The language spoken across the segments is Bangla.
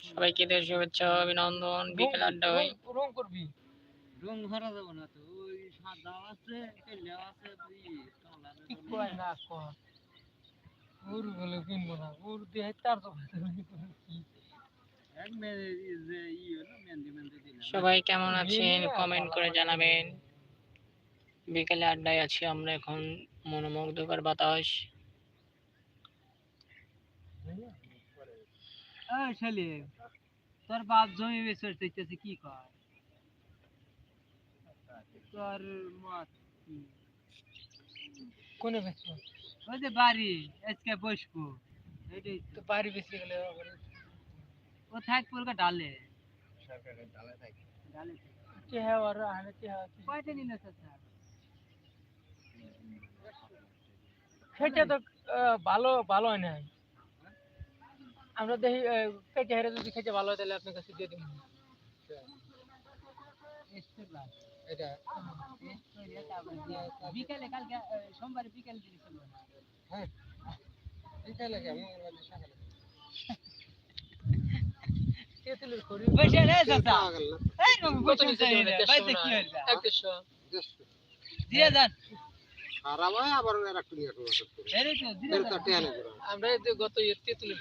সবাইকে দেশ শুভেচ্ছা অভিনন্দন বিকেল আড্ডা আড্ডায় রং করবি? রং ভরা যাবে না তো ওই সাদা আছে কেলে আছে তুই কালার কি কয় না কয়? গরু বলে কিনবো না গরু দিয়ে তার তো এক মেয়ে যে ই হলো মেহেন্দি মেহেন্দি দিলাম সবাই কেমন আছেন? কমেন্ট করে জানাবেন। বিকেলে আড্ডায় আছি আমরা এখন মনোমুগ্ধকর বাতাস। এই শালি তোর বাপ জমি বেচে দিতেছে কি কয় তোর মত কি? কোনে বেচবো? ওই যে বাড়ি আজকে বসবো। এটাই তো। তো বাড়ি বেচে গেলে ও থাক ডালে। ডালে থাকে। চেহা আর আনে চেহা কয়টা নিলে চাচা সেটা তো ভালো ভালো হয় না আমরা দেখি কেটে হেরে যদি খেতে ভালো হয় তাহলে আপনার কাছে দিয়ে দিব এটা। টেস্ট করে তারপরে দিয়ে বিকালে কালকে সোমবারে বিকালে দিলে চলবে হ্যাঁ। বিকালে কেমন সকালে। তেঁতুলের খড়ি? বসে রে চাচা। এই বসে নিচে আছে দিবেন? রে, দেড়শো কি হইছে? এক দেড়শো। দিয়ে যান। খারাপ হয় আবার একটু নিয়ে আসব করে আমরা গত ইয়ে তেঁতুলের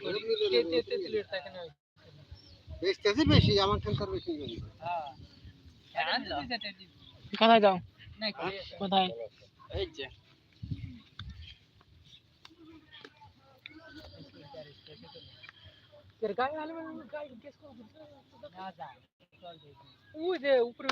তেঁতুলের থাকে না। বেচতেছি বেশি আমার খেলতে বেশি হ্যাঁ। হ্যাঁ কোথায় যাও? কোথায়? এই যে। গায়ে আলু গায়ে কেস করব। না যা। ওই যে উপরে